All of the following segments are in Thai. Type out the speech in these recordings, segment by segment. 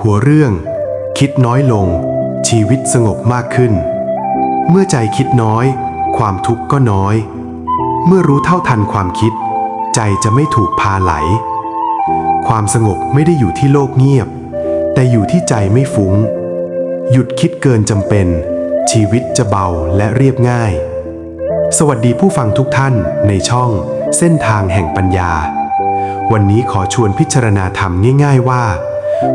หัวเรื่อง คิดน้อยลง ชีวิตสงบมากขึ้น เมื่อใจคิดน้อย ความทุกข์ก็น้อย เมื่อรู้เท่าทันความคิด ใจจะไม่ถูกพาไหล ความสงบไม่ได้อยู่ที่โลกเงียบ แต่อยู่ที่ใจไม่ฟุง้ง หยุดคิดเกินจำเป็น ชีวิตจะเบาและเรียบง่าย สวัสดีผู้ฟังทุกท่านในช่องเส้นทางแห่งปัญญา วันนี้ขอชวนพิจารณาธรรมง่าย ๆว่า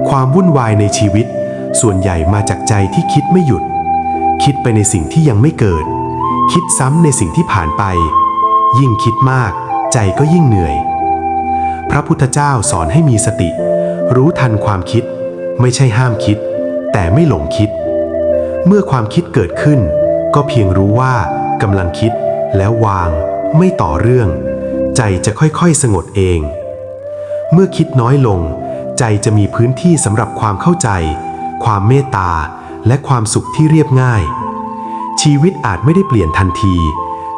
ความวุ่นวายในชีวิต ส่วนใหญ่มาจากใจที่คิดไม่หยุด คิดไปในสิ่งที่ยังไม่เกิด คิดซ้ำในสิ่งที่ผ่านไป ยิ่งคิดมาก ใจก็ยิ่งเหนื่อย พระพุทธเจ้าสอนให้มีสติ รู้ทันความคิด ไม่ใช่ห้ามคิด แต่ไม่หลงคิด เมื่อความคิดเกิดขึ้น ก็เพียงรู้ว่ากำลังคิดแล้ววาง ไม่ต่อเรื่อง ใจจะค่อยๆสงบเอง เมื่อคิดน้อยลง ใจจะมีพื้นที่สำหรับความเข้าใจ ความเมตตา และความสุขที่เรียบง่าย ชีวิตอาจไม่ได้เปลี่ยนทันที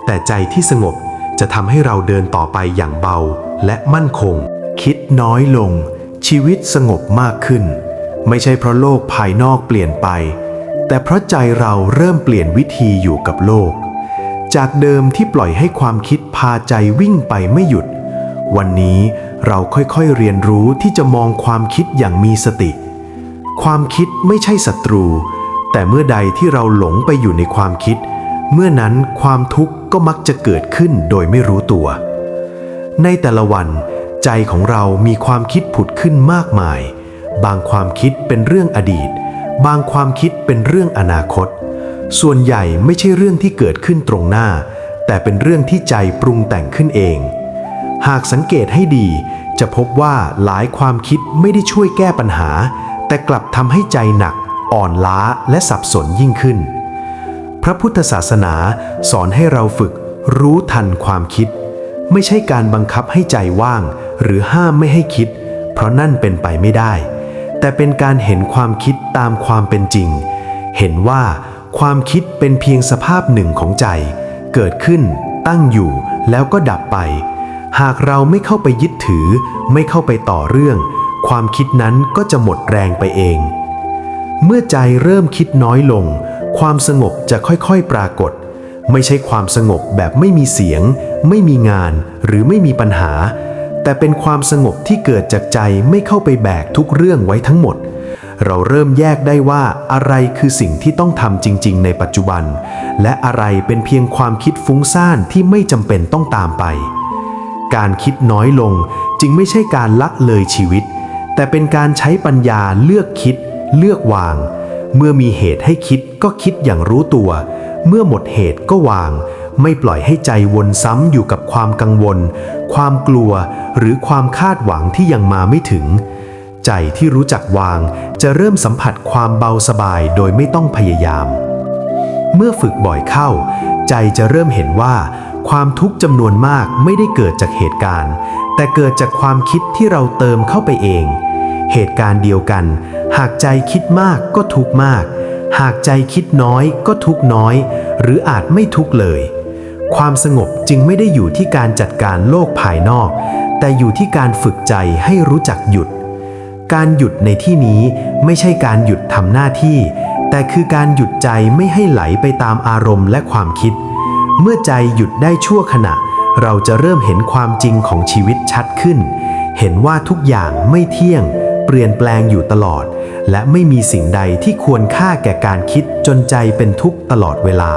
แต่ใจที่สงบจะทำให้เราเดินต่อไปอย่างเบาและมั่นคง คิดน้อยลง ชีวิตสงบมากขึ้น ไม่ใช่เพราะโลกภายนอกเปลี่ยนไป แต่เพราะใจเราเริ่มเปลี่ยนวิธีอยู่กับโลก จากเดิมที่ปล่อยให้ความคิดพาใจวิ่งไปไม่หยุด วันนี้ เราค่อยๆเรียนรู้ที่จะมองความคิดอย่างมีสติ ความคิดไม่ใช่ศัตรู แต่เมื่อใดที่เราหลงไปอยู่ในความคิด เมื่อนั้นความทุกข์ก็มักจะเกิดขึ้นโดยไม่รู้ตัว ในแต่ละวัน ใจของเรามีความคิดผุดขึ้นมากมาย บางความคิดเป็นเรื่องอดีต บางความคิดเป็นเรื่องอนาคต ส่วนใหญ่ไม่ใช่เรื่องที่เกิดขึ้นตรงหน้า แต่เป็นเรื่องที่ใจปรุงแต่งขึ้นเอง หากสังเกตให้ดี จะพบว่าหลายความคิดไม่ได้ช่วยแก้ปัญหา แต่กลับทำให้ใจหนัก อ่อนล้าและสับสนยิ่งขึ้น พระพุทธศาสนาสอนให้เราฝึกรู้ทันความคิด ไม่ใช่การบังคับให้ใจว่าง หรือห้ามไม่ให้คิด เพราะนั่นเป็นไปไม่ได้ แต่เป็นการเห็นความคิดตามความเป็นจริง เห็นว่าความคิดเป็นเพียงสภาพหนึ่งของใจ เกิดขึ้น ตั้งอยู่แล้วก็ดับไป หากเราไม่เข้าไปยึดถือ ไม่เข้าไปต่อเรื่อง ความคิดนั้นก็จะหมดแรงไปเอง เมื่อใจเริ่มคิดน้อยลง ความสงบจะค่อยๆปรากฏ ไม่ใช่ความสงบแบบไม่มีเสียง ไม่มีงาน หรือไม่มีปัญหา แต่เป็นความสงบที่เกิดจากใจไม่เข้าไปแบกทุกเรื่องไว้ทั้งหมดเราเริ่มแยกได้ว่าอะไรคือสิ่งที่ต้องทำจริง ๆ ในปัจจุบัน และอะไรเป็นเพียงความคิดฟุ้งซ่านที่ไม่จำเป็นต้องตามไป การคิดน้อยลงจึงไม่ใช่การละเลยชีวิต แต่เป็นการใช้ปัญญาเลือกคิด เลือกวาง เมื่อมีเหตุให้คิดก็คิดอย่างรู้ตัว เมื่อหมดเหตุก็วาง ไม่ปล่อยให้ใจวนซ้ำอยู่กับความกังวล ความกลัวหรือความคาดหวังที่ยังมาไม่ถึง ใจที่รู้จักวางจะเริ่มสัมผัสความเบาสบายโดยไม่ต้องพยายาม เมื่อฝึกบ่อยเข้า ใจจะเริ่มเห็นว่า ความทุกข์จำนวนมากไม่ได้เกิดจากเหตุการณ์ แต่เกิดจากความคิดที่เราเติมเข้าไปเอง เหตุการณ์เดียวกัน หากใจคิดมากก็ทุกมาก หากใจคิดน้อยก็ทุกน้อย หรืออาจไม่ทุกเลย ความสงบจึงไม่ได้อยู่ที่การจัดการโลกภายนอก แต่อยู่ที่การฝึกใจให้รู้จักหยุด การหยุดในที่นี้ไม่ใช่การหยุดทำหน้าที่ แต่คือการหยุดใจไม่ให้ไหลไปตามอารมณ์และความคิด เมื่อใจหยุดได้ชั่วขณะ เราจะเริ่มเห็นความจริงของชีวิตชัดขึ้น เห็นว่าทุกอย่างไม่เที่ยง เปลี่ยนแปลงอยู่ตลอด และไม่มีสิ่งใดที่ควรค่าแก่การคิดจนใจเป็นทุกข์ตลอดเวลา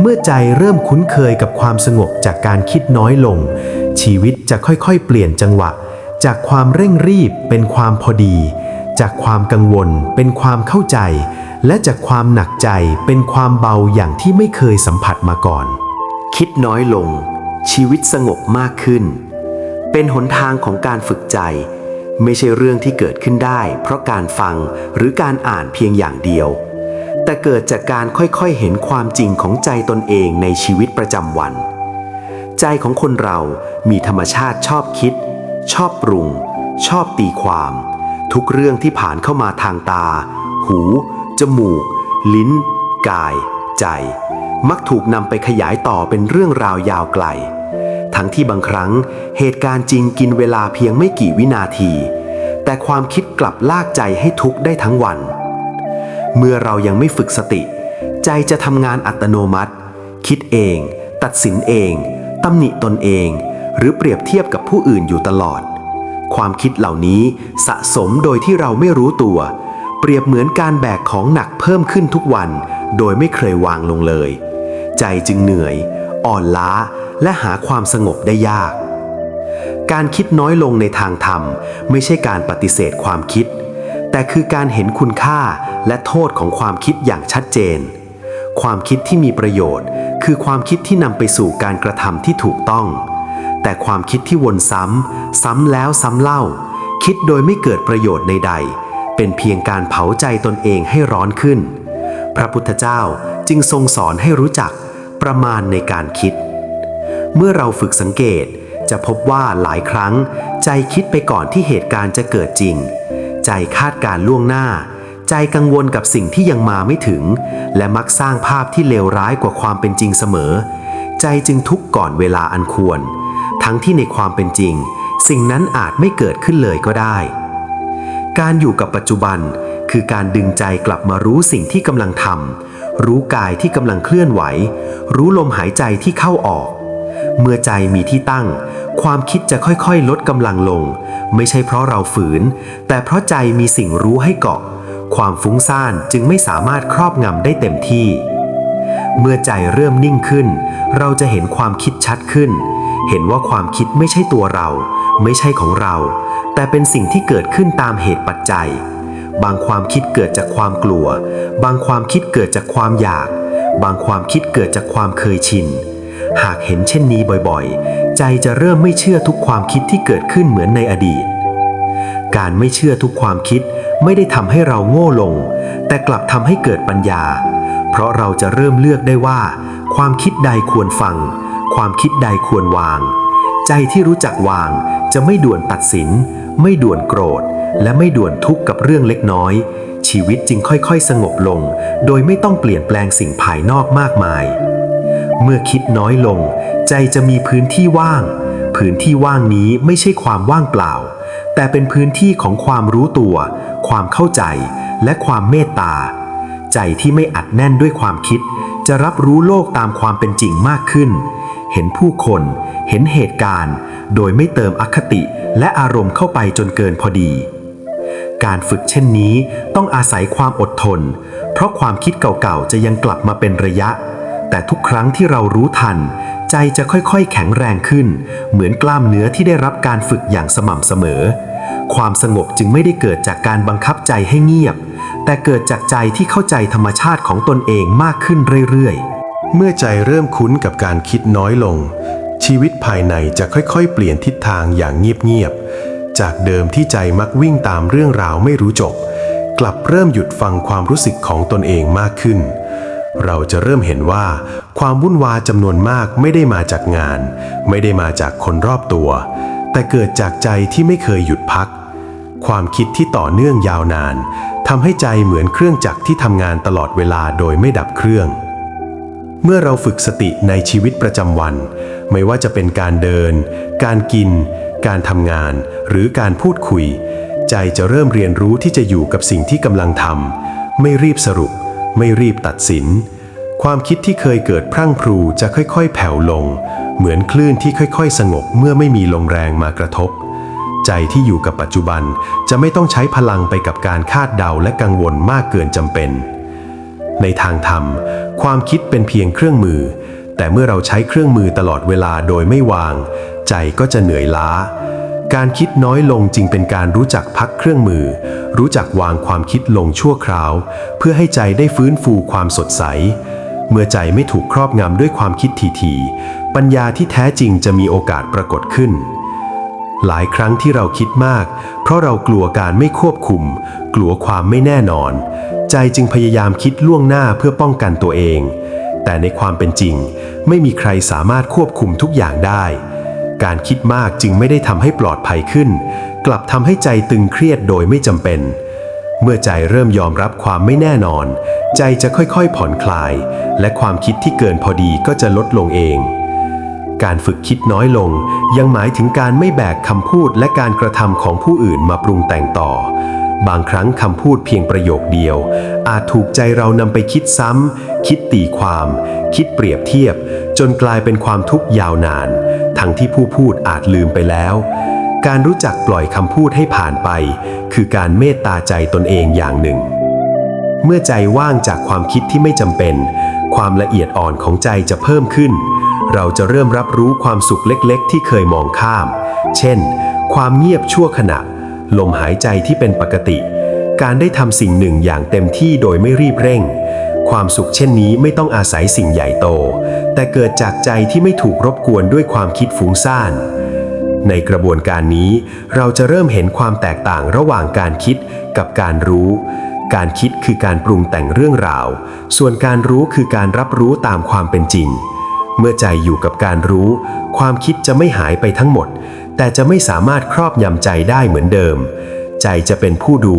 เมื่อใจเริ่มคุ้นเคยกับความสงบจากการคิดน้อยลง ชีวิตจะค่อยๆ เปลี่ยนจังหวะ จากความเร่งรีบเป็นความพอดี จากความกังวลเป็นความเข้าใจ และจากความหนักใจเป็นความเบาอย่างที่ไม่เคยสัมผัสมาก่อน คิดน้อยลง ชีวิตสงบมากขึ้น เป็นหนทางของการฝึกใจ ไม่ใช่เรื่องที่เกิดขึ้นได้ เพราะการฟังหรือการอ่านเพียงอย่างเดียว แต่เกิดจากการค่อยๆเห็นความจริงของใจตนเองในชีวิตประจำวัน ใจของคนเรามีธรรมชาติชอบคิด ชอบปรุง ชอบตีความ ทุกเรื่องที่ผ่านเข้ามาทางตา หู จมูก ลิ้น กาย ใจ มักถูกนำไปขยายต่อเป็นเรื่องราวยาวไกล ทั้งที่บางครั้งเหตุการณ์จริงกินเวลาเพียงไม่กี่วินาที แต่ความคิดกลับลากใจให้ทุกข์ได้ทั้งวัน เมื่อเรายังไม่ฝึกสติ ใจจะทำงานอัตโนมัติ คิดเอง ตัดสินเองตำหนิตนเอง หรือเปรียบเทียบกับผู้อื่นอยู่ตลอด ความคิดเหล่านี้สะสมโดยที่เราไม่รู้ตัว เปรียบเหมือนการแบกของหนักเพิ่มขึ้นทุกวัน โดยไม่เคยวางลงเลย ใจจึงเหนื่อย อ่อนล้าและหาความสงบได้ยาก การคิดน้อยลงในทางธรรม ไม่ใช่การปฏิเสธความคิด แต่คือการเห็นคุณค่าและโทษของความคิดอย่างชัดเจน ความคิดที่มีประโยชน์ คือความคิดที่นำไปสู่การกระทำที่ถูกต้อง แต่ความคิดที่วนซ้ำ ซ้ำแล้วซ้ำเล่า คิดโดยไม่เกิดประโยชน์ใดๆ เป็นเพียงการเผาใจตนเองให้ร้อนขึ้น พระพุทธเจ้าจึงทรงสอนให้รู้จักประมาณในการคิด เมื่อเราฝึกสังเกตจะพบว่าหลายครั้ง ใจคิดไปก่อนที่เหตุการณ์จะเกิดจริง ใจคาดการล่วงหน้า ใจกังวลกับสิ่งที่ยังมาไม่ถึง และมักสร้างภาพที่เลวร้ายกว่าความเป็นจริงเสมอ ใจจึงทุกข์ก่อนเวลาอันควร ทั้งที่ในความเป็นจริง สิ่งนั้นอาจไม่เกิดขึ้นเลยก็ได้ การอยู่กับปัจจุบันคือการดึงใจกลับมารู้สิ่งที่กำลังทำรู้กายที่กำลังเคลื่อนไหว รู้ลมหายใจที่เข้าออก เมื่อใจมีที่ตั้ง ความคิดจะค่อยๆ ลดกำลังลง ไม่ใช่เพราะเราฝืน แต่เพราะใจมีสิ่งรู้ให้เกาะ ความฟุ้งซ่านจึงไม่สามารถครอบงำได้เต็มที่ เมื่อใจเริ่มนิ่งขึ้น เราจะเห็นความคิดชัดขึ้น เห็นว่าความคิดไม่ใช่ตัวเรา ไม่ใช่ของเรา แต่เป็นสิ่งที่เกิดขึ้นตามเหตุปัจจัย บางความคิดเกิดจากความกลัว บางความคิดเกิดจากความอยาก บางความคิดเกิดจากความเคยชิน หากเห็นเช่นนี้บ่อยๆ ใจจะเริ่มไม่เชื่อทุกความคิดที่เกิดขึ้นเหมือนในอดีต การไม่เชื่อทุกความคิดไม่ได้ทำให้เราโง่ลง แต่กลับทำให้เกิดปัญญา เพราะเราจะเริ่มเลือกได้ว่า ความคิดใดควรฟัง ความคิดใดควรวาง ใจที่รู้จักวางจะไม่ด่วนตัดสิน ไม่ด่วนโกรธ และไม่ด่วนทุกข์กับเรื่องเล็กน้อย ชีวิตจึงค่อยๆ สงบลง โดยไม่ต้องเปลี่ยนแปลงสิ่งภายนอกมากมาย เมื่อคิดน้อยลง ใจจะมีพื้นที่ว่าง พื้นที่ว่างนี้ไม่ใช่ความว่างเปล่า แต่เป็นพื้นที่ของความรู้ตัว ความเข้าใจ และความเมตตา ใจที่ไม่อัดแน่นด้วยความคิด จะรับรู้โลกตามความเป็นจริงมากขึ้น เห็นผู้คน เห็นเหตุการณ์ โดยไม่เติมอคติและอารมณ์เข้าไปจนเกินพอดี การฝึกเช่นนี้ต้องอาศัยความอดทน เพราะความคิดเก่าๆจะยังกลับมาเป็นระยะ แต่ทุกครั้งที่เรารู้ทัน ใจจะค่อยๆ แข็งแรงขึ้น เหมือนกล้ามเนื้อที่ได้รับการฝึกอย่างสม่ำเสมอ ความสงบจึงไม่ได้เกิดจากการบังคับใจให้เงียบ แต่เกิดจากใจที่เข้าใจธรรมชาติของตนเองมากขึ้นเรื่อยๆ เมื่อใจเริ่มคุ้นกับการคิดน้อยลง ชีวิตภายในจะค่อยๆ เปลี่ยนทิศทางอย่างเงียบๆ จากเดิมที่ใจมักวิ่งตามเรื่องราวไม่รู้จบ กลับเริ่มหยุดฟังความรู้สึกของตนเองมากขึ้น เราจะเริ่มเห็นว่า ความวุ่นวายจำนวนมากไม่ได้มาจากงาน ไม่ได้มาจากคนรอบตัว แต่เกิดจากใจที่ไม่เคยหยุดพัก ความคิดที่ต่อเนื่องยาวนาน ทำให้ใจเหมือนเครื่องจักรที่ทำงานตลอดเวลาโดยไม่ดับเครื่อง เมื่อเราฝึกสติในชีวิตประจำวัน ไม่ว่าจะเป็นการเดิน การกิน การทำงาน หรือการพูดคุย ใจจะเริ่มเรียนรู้ที่จะอยู่กับสิ่งที่กำลังทำไม่รีบสรุป ไม่รีบตัดสิน ความคิดที่เคยเกิดพรั่งพรูจะค่อยๆ แผ่วลง เหมือนคลื่นที่ค่อยๆ สงบเมื่อไม่มีลมแรงมากระทบ ใจที่อยู่กับปัจจุบันจะไม่ต้องใช้พลังไปกับการคาดเดาและกังวลมากเกินจำเป็น ในทางธรรม ความคิดเป็นเพียงเครื่องมือ แต่เมื่อเราใช้เครื่องมือตลอดเวลาโดยไม่วาง ใจก็จะเหนื่อยล้า การคิดน้อยลงจึงเป็นการรู้จักพักเครื่องมือ รู้จักวางความคิดลงชั่วคราว เพื่อให้ใจได้ฟื้นฟูความสดใส เมื่อใจไม่ถูกครอบงำด้วยความคิดทีๆปัญญาที่แท้จริงจะมีโอกาสปรากฏขึ้น หลายครั้งที่เราคิดมาก เพราะเรากลัวการไม่ควบคุม กลัวความไม่แน่นอน ใจจึงพยายามคิดล่วงหน้าเพื่อป้องกันตัวเอง แต่ในความเป็นจริง ไม่มีใครสามารถควบคุมทุกอย่างได้ การคิดมากจึงไม่ได้ทำให้ปลอดภัยขึ้น กลับทำให้ใจตึงเครียดโดยไม่จำเป็น เมื่อใจเริ่มยอมรับความไม่แน่นอน ใจจะค่อยๆผ่อนคลาย และความคิดที่เกินพอดีก็จะลดลงเอง การฝึกคิดน้อยลง ยังหมายถึงการไม่แบกคำพูดและการกระทำของผู้อื่นมาปรุงแต่งต่อ บางครั้งคำพูดเพียงประโยคเดียว อาจถูกใจเรานำไปคิดซ้ำ คิดตีความ คิดเปรียบเทียบ จนกลายเป็นความทุกข์ยาวนาน ทั้งที่ผู้พูดอาจลืมไปแล้ว การรู้จักปล่อยคำพูดให้ผ่านไป คือการเมตตาใจตนเองอย่างหนึ่ง เมื่อใจว่างจากความคิดที่ไม่จำเป็น ความละเอียดอ่อนของใจจะเพิ่มขึ้น เราจะเริ่มรับรู้ความสุขเล็กๆ ที่เคยมองข้าม เช่น ความเงียบชั่วขณะ ลมหายใจที่เป็นปกติ การได้ทำสิ่งหนึ่งอย่างเต็มที่โดยไม่รีบเร่ง ความสุขเช่นนี้ไม่ต้องอาศัยสิ่งใหญ่โต แต่เกิดจากใจที่ไม่ถูกรบกวนด้วยความคิดฟุ้งซ่านในกระบวนการนี้เราจะเริ่มเห็นความแตกต่างระหว่างการคิดกับการรู้ การคิดคือการปรุงแต่งเรื่องราว ส่วนการรู้คือการรับรู้ตามความเป็นจริง เมื่อใจอยู่กับการรู้ ความคิดจะไม่หายไปทั้งหมด แต่จะไม่สามารถครอบยำใจได้เหมือนเดิม ใจจะเป็นผู้ดู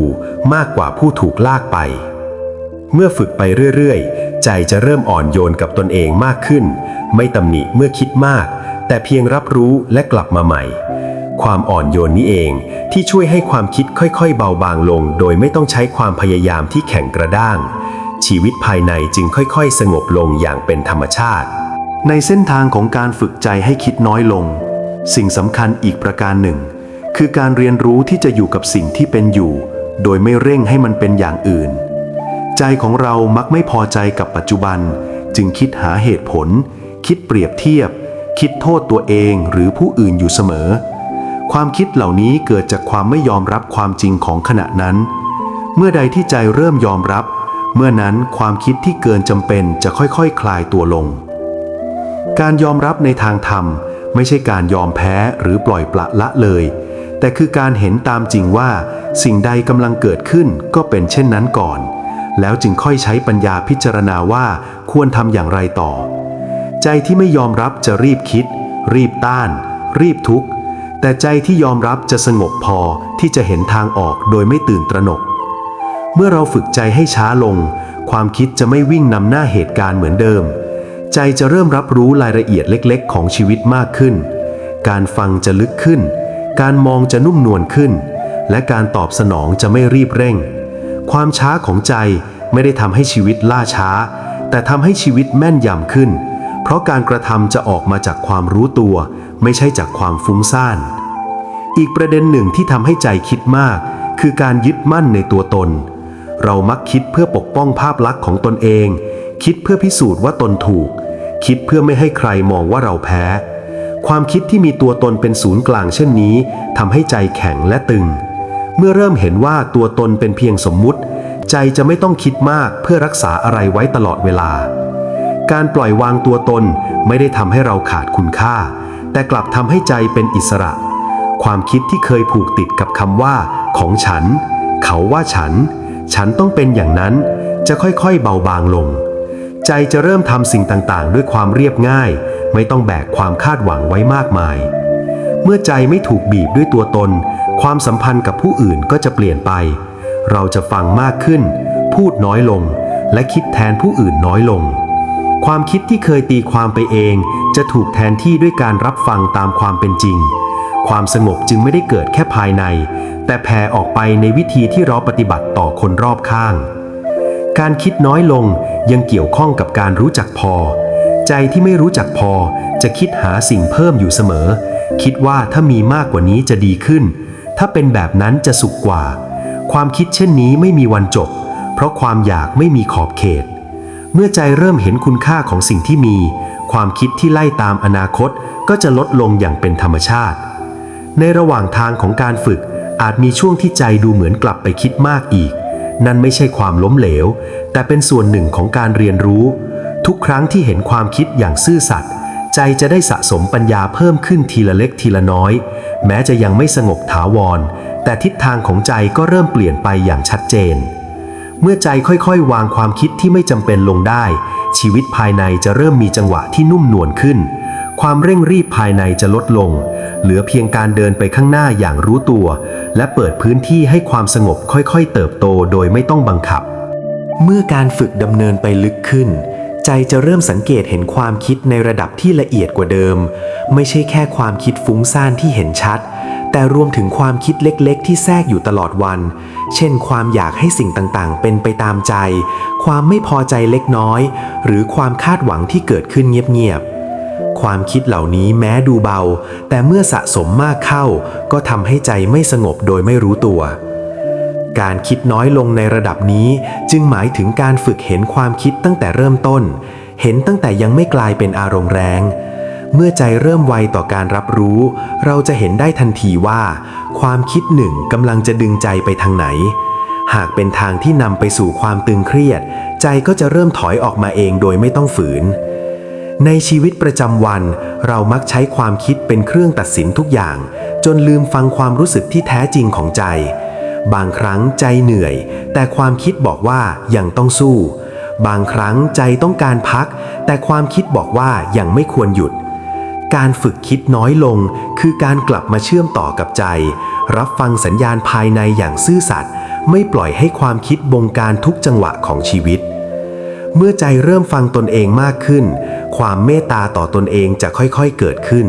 มากกว่าผู้ถูกลากไป เมื่อฝึกไปเรื่อยๆ ใจจะเริ่มอ่อนโยนกับตนเองมากขึ้น ไม่ตำหนิเมื่อคิดมาก แต่เพียงรับรู้และกลับมาใหม่ ความอ่อนโยนนี้เองที่ช่วยให้ความคิดค่อยๆ เบาบางลง โดยไม่ต้องใช้ความพยายามที่แข็งกระด้างชีวิตภายในจึงค่อยๆ สงบลงอย่างเป็นธรรมชาติ ในเส้นทางของการฝึกใจให้คิดน้อยลง สิ่งสำคัญอีกประการหนึ่ง คือการเรียนรู้ที่จะอยู่กับสิ่งที่เป็นอยู่ โดยไม่เร่งให้มันเป็นอย่างอื่น ใจของเรามักไม่พอใจกับปัจจุบัน จึงคิดหาเหตุผล คิดเปรียบเทียบ คิดโทษตัวเองหรือผู้อื่นอยู่เสมอ ความคิดเหล่านี้เกิดจากความไม่ยอมรับความจริงของขณะนั้น เมื่อใดที่ใจเริ่มยอมรับ เมื่อนั้นความคิดที่เกินจำเป็นจะค่อยๆคคลายตัวลง การยอมรับในทางธรรม ไม่ใช่การยอมแพ้หรือปล่อยปละละเลย แต่คือการเห็นตามจริงว่า สิ่งใดกำลังเกิดขึ้นก็เป็นเช่นนั้นก่อน แล้วจึงค่อยใช้ปัญญาพิจารณาว่าควรทำอย่างไรต่อ ใจที่ไม่ยอมรับจะรีบคิด รีบต้าน รีบทุกข์ แต่ใจที่ยอมรับจะสงบพอที่จะเห็นทางออกโดยไม่ตื่นตระหนก เมื่อเราฝึกใจให้ช้าลง ความคิดจะไม่วิ่งนำหน้าเหตุการณ์เหมือนเดิม ใจจะเริ่มรับรู้รายละเอียดเล็กๆ ของชีวิตมากขึ้น การฟังจะลึกขึ้น การมองจะนุ่มนวลขึ้น และการตอบสนองจะไม่รีบเร่ง ความช้าของใจไม่ได้ทำให้ชีวิตล่าช้า แต่ทำให้ชีวิตแม่นยำขึ้น เพราะการกระทำจะออกมาจากความรู้ตัว ไม่ใช่จากความฟุ้งซ่าน อีกประเด็นหนึ่งที่ทำให้ใจคิดมาก คือการยึดมั่นในตัวตน เรามักคิดเพื่อปกป้องภาพลักษณ์ของตนเอง คิดเพื่อพิสูจน์ว่าตนถูก คิดเพื่อไม่ให้ใครมองว่าเราแพ้ ความคิดที่มีตัวตนเป็นศูนย์กลางเช่นนี้ทำให้ใจแข็งและตึง เมื่อเริ่มเห็นว่าตัวตนเป็นเพียงสมมุติ ใจจะไม่ต้องคิดมากเพื่อรักษาอะไรไว้ตลอดเวลา การปล่อยวางตัวตนไม่ได้ทำให้เราขาดคุณค่า แต่กลับทำให้ใจเป็นอิสระ ความคิดที่เคยผูกติดกับคำว่า ของฉัน เขาว่าฉัน ฉันต้องเป็นอย่างนั้นจะค่อยๆเบาบางลง ใจจะเริ่มทำสิ่งต่างๆ ด้วยความเรียบง่าย ไม่ต้องแบกความคาดหวังไว้มากมาย เมื่อใจไม่ถูกบีบด้วยตัวตน ความสัมพันธ์กับผู้อื่นก็จะเปลี่ยนไป เราจะฟังมากขึ้น พูดน้อยลง และคิดแทนผู้อื่นน้อยลง ความคิดที่เคยตีความไปเอง จะถูกแทนที่ด้วยการรับฟังตามความเป็นจริง ความสงบจึงไม่ได้เกิดแค่ภายใน แต่แผ่ออกไปในวิธีที่เราปฏิบัติต่อคนรอบข้างการคิดน้อยลง ยังเกี่ยวข้องกับการรู้จักพอ ใจที่ไม่รู้จักพอจะคิดหาสิ่งเพิ่มอยู่เสมอ คิดว่าถ้ามีมากกว่านี้จะดีขึ้น ถ้าเป็นแบบนั้นจะสุขกว่า ความคิดเช่นนี้ไม่มีวันจบ เพราะความอยากไม่มีขอบเขต เมื่อใจเริ่มเห็นคุณค่าของสิ่งที่มี ความคิดที่ไล่ตามอนาคตก็จะลดลงอย่างเป็นธรรมชาติ ในระหว่างทางของการฝึกอาจมีช่วงที่ใจดูเหมือนกลับไปคิดมากอีก นั่นไม่ใช่ความล้มเหลว แต่เป็นส่วนหนึ่งของการเรียนรู้ ทุกครั้งที่เห็นความคิดอย่างซื่อสัตย์ใจจะได้สะสมปัญญาเพิ่มขึ้นทีละเล็กทีละน้อย แม้จะยังไม่สงบถาวร แต่ทิศทางของใจก็เริ่มเปลี่ยนไปอย่างชัดเจน เมื่อใจค่อยๆ วางความคิดที่ไม่จำเป็นลงได้ ชีวิตภายในจะเริ่มมีจังหวะที่นุ่มนวลขึ้น ความเร่งรีบภายในจะลดลง เหลือเพียงการเดินไปข้างหน้าอย่างรู้ตัว และเปิดพื้นที่ให้ความสงบค่อยๆ เติบโตโดยไม่ต้องบังคับ เมื่อการฝึกดำเนินไปลึกขึ้น ใจจะเริ่มสังเกตเห็นความคิดในระดับที่ละเอียดกว่าเดิม ไม่ใช่แค่ความคิดฟุ้งซ่านที่เห็นชัด แต่รวมถึงความคิดเล็กๆ ที่แทรกอยู่ตลอดวัน เช่น ความอยากให้สิ่งต่างๆ เป็นไปตามใจ ความไม่พอใจเล็กน้อย หรือความคาดหวังที่เกิดขึ้นเงียบๆ ความคิดเหล่านี้แม้ดูเบา แต่เมื่อสะสมมากเข้า ก็ทำให้ใจไม่สงบโดยไม่รู้ตัว การคิดน้อยลงในระดับนี้จึงหมายถึงการฝึกเห็นความคิดตั้งแต่เริ่มต้น เห็นตั้งแต่ยังไม่กลายเป็นอารมณ์แรง เมื่อใจเริ่มไวต่อการรับรู้ เราจะเห็นได้ทันทีว่า ความคิดหนึ่งกำลังจะดึงใจไปทางไหนหากเป็นทางที่นำไปสู่ความตึงเครียด ใจก็จะเริ่มถอยออกมาเองโดยไม่ต้องฝืน ในชีวิตประจำวัน เรามักใช้ความคิดเป็นเครื่องตัดสินทุกอย่าง จนลืมฟังความรู้สึกที่แท้จริงของใจ บางครั้งใจเหนื่อย แต่ความคิดบอกว่ายังต้องสู้ บางครั้งใจต้องการพัก แต่ความคิดบอกว่ายังไม่ควรหยุด การฝึกคิดน้อยลง คือการกลับมาเชื่อมต่อกับใจ รับฟังสัญญาณภายในอย่างซื่อสัตย์ไม่ปล่อยให้ความคิดบงการทุกจังหวะของชีวิต เมื่อใจเริ่มฟังตนเองมากขึ้น ความเมตตาต่อตนเองจะค่อยๆเกิดขึ้น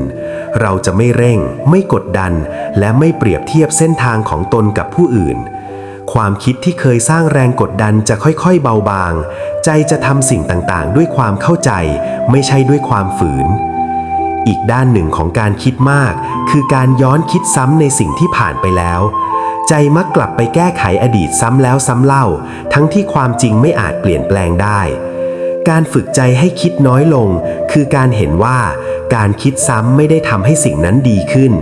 เราจะไม่เร่ง ไม่กดดัน และไม่เปรียบเทียบเส้นทางของตนกับผู้อื่น ความคิดที่เคยสร้างแรงกดดันจะค่อยๆเบาบาง ใจจะทำสิ่งต่างๆ ด้วยความเข้าใจ ไม่ใช่ด้วยความฝืน อีกด้านหนึ่งของการคิดมาก คือการย้อนคิดซ้ำในสิ่งที่ผ่านไปแล้วใจมักกลับไปแก้ไขอดีตซ้ำแล้วซ้ำเล่า ทั้งที่ความจริงไม่อาจเปลี่ยนแปลงได้ การฝึกใจให้คิดน้อยลง คือการเห็นว่าการคิดซ้ำไม่ได้ทำให้สิ่งนั้นดีขึ้น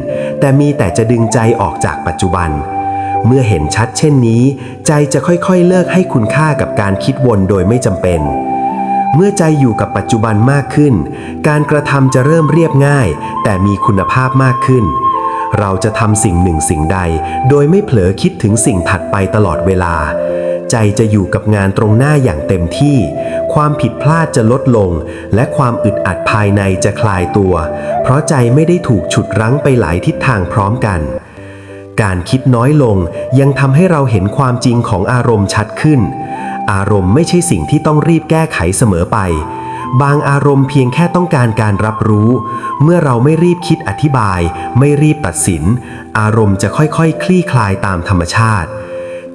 แต่มีแต่จะดึงใจออกจากปัจจุบัน เมื่อเห็นชัดเช่นนี้ ใจจะค่อยๆเลิกให้คุณค่ากับการคิดวนโดยไม่จำเป็น เมื่อใจอยู่กับปัจจุบันมากขึ้น การกระทำจะเริ่มเรียบง่าย แต่มีคุณภาพมากขึ้น เราจะทำสิ่งหนึ่งสิ่งใด โดยไม่เผลอคิดถึงสิ่งถัดไปตลอดเวลา ใจจะอยู่กับงานตรงหน้าอย่างเต็มที่ ความผิดพลาดจะลดลง และความอึดอัดภายในจะคลายตัว เพราะใจไม่ได้ถูกฉุดรั้งไปหลายทิศทางพร้อมกัน การคิดน้อยลงยังทำให้เราเห็นความจริงของอารมณ์ชัดขึ้น อารมณ์ไม่ใช่สิ่งที่ต้องรีบแก้ไขเสมอไป บางอารมณ์เพียงแค่ต้องการการรับรู้ เมื่อเราไม่รีบคิดอธิบาย ไม่รีบตัดสิน อารมณ์จะค่อยๆคลี่คลายตามธรรมชาติ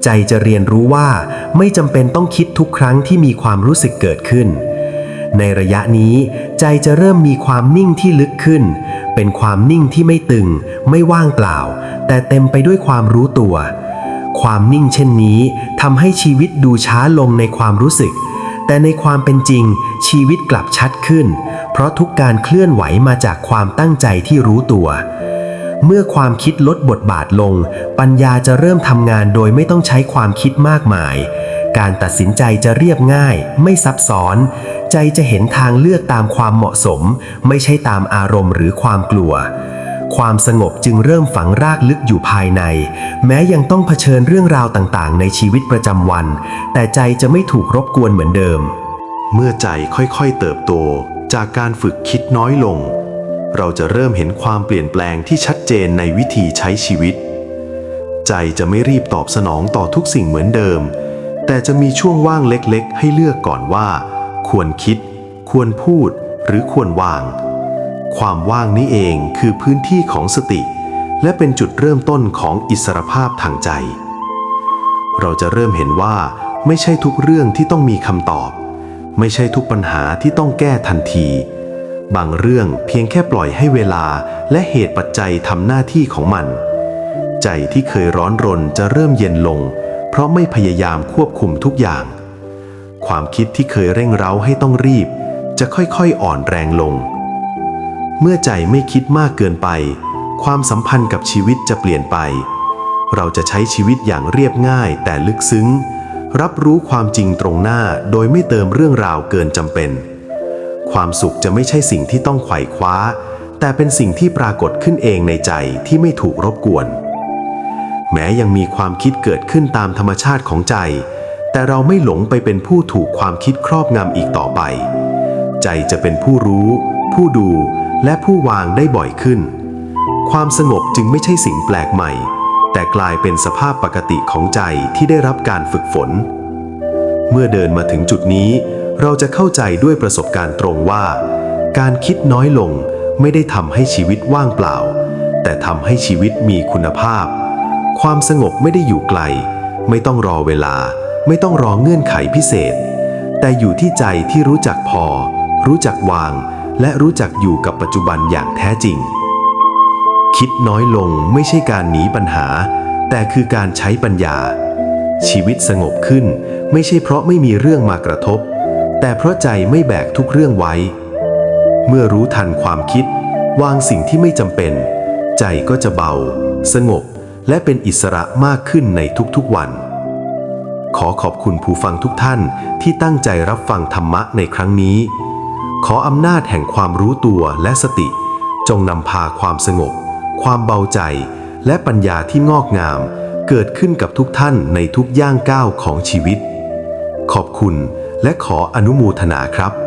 ใจจะเรียนรู้ว่าไม่จำเป็นต้องคิดทุกครั้งที่มีความรู้สึกเกิดขึ้น ในระยะนี้ใจจะเริ่มมีความนิ่งที่ลึกขึ้น เป็นความนิ่งที่ไม่ตึง ไม่ว่างเปล่า แต่เต็มไปด้วยความรู้ตัว ความนิ่งเช่นนี้ทำให้ชีวิตดูช้าลงในความรู้สึก แต่ในความเป็นจริง ชีวิตกลับชัดขึ้น เพราะทุกการเคลื่อนไหวมาจากความตั้งใจที่รู้ตัว เมื่อความคิดลดบทบาทลง ปัญญาจะเริ่มทำงานโดยไม่ต้องใช้ความคิดมากมาย การตัดสินใจจะเรียบง่าย ไม่ซับซ้อน ใจจะเห็นทางเลือกตามความเหมาะสม ไม่ใช่ตามอารมณ์หรือความกลัว ความสงบจึงเริ่มฝังรากลึกอยู่ภายใน แม้ยังต้องเผชิญเรื่องราวต่างๆ ในชีวิตประจำวัน แต่ใจจะไม่ถูกรบกวนเหมือนเดิม เมื่อใจค่อยๆเติบโต จากการฝึกคิดน้อยลง เราจะเริ่มเห็นความเปลี่ยนแปลงที่ชัดเจนในวิธีใช้ชีวิต ใจจะไม่รีบตอบสนองต่อทุกสิ่งเหมือนเดิม แต่จะมีช่วงว่างเล็กๆ ให้เลือกก่อนว่า ควรคิด ควรพูด หรือควรวาง ความว่างนี้เองคือพื้นที่ของสติ และเป็นจุดเริ่มต้นของอิสรภาพทางใจ เราจะเริ่มเห็นว่าไม่ใช่ทุกเรื่องที่ต้องมีคำตอบ ไม่ใช่ทุกปัญหาที่ต้องแก้ทันที บางเรื่องเพียงแค่ปล่อยให้เวลาและเหตุปัจจัยทำหน้าที่ของมัน ใจที่เคยร้อนรนจะเริ่มเย็นลง เพราะไม่พยายามควบคุมทุกอย่าง ความคิดที่เคยเร่งเร้าให้ต้องรีบ จะค่อยๆอ่อนแรงลง เมื่อใจไม่คิดมากเกินไป ความสัมพันธ์กับชีวิตจะเปลี่ยนไป เราจะใช้ชีวิตอย่างเรียบง่ายแต่ลึกซึ้ง รับรู้ความจริงตรงหน้าโดยไม่เติมเรื่องราวเกินจำเป็น ความสุขจะไม่ใช่สิ่งที่ต้องไขว่คว้า แต่เป็นสิ่งที่ปรากฏขึ้นเองในใจที่ไม่ถูกรบกวน แม้ยังมีความคิดเกิดขึ้นตามธรรมชาติของใจ แต่เราไม่หลงไปเป็นผู้ถูกความคิดครอบงำอีกต่อไป ใจจะเป็นผู้รู้ ผู้ดูและผู้วางได้บ่อยขึ้น ความสงบจึงไม่ใช่สิ่งแปลกใหม่ แต่กลายเป็นสภาพปกติของใจที่ได้รับการฝึกฝน เมื่อเดินมาถึงจุดนี้ เราจะเข้าใจด้วยประสบการณ์ตรงว่า การคิดน้อยลงไม่ได้ทำให้ชีวิตว่างเปล่า แต่ทำให้ชีวิตมีคุณภาพ ความสงบไม่ได้อยู่ไกล ไม่ต้องรอเวลา ไม่ต้องรอเงื่อนไขพิเศษ แต่อยู่ที่ใจที่รู้จักพอ รู้จักวาง และรู้จักอยู่กับปัจจุบันอย่างแท้จริง คิดน้อยลงไม่ใช่การหนีปัญหา แต่คือการใช้ปัญญา ชีวิตสงบขึ้นไม่ใช่เพราะไม่มีเรื่องมากระทบ แต่เพราะใจไม่แบกทุกเรื่องไว้ เมื่อรู้ทันความคิด วางสิ่งที่ไม่จำเป็น ใจก็จะเบา สงบ และเป็นอิสระมากขึ้นในทุกๆวัน ขอขอบคุณผู้ฟังทุกท่านที่ตั้งใจรับฟังธรรมะในครั้งนี้ ขออำนาจแห่งความรู้ตัวและสติ จงนำพาความสงบ ความเบาใจ และปัญญาที่งอกงาม เกิดขึ้นกับทุกท่านในทุกย่างก้าวของชีวิต ขอบคุณ และขออนุโมทนาครับ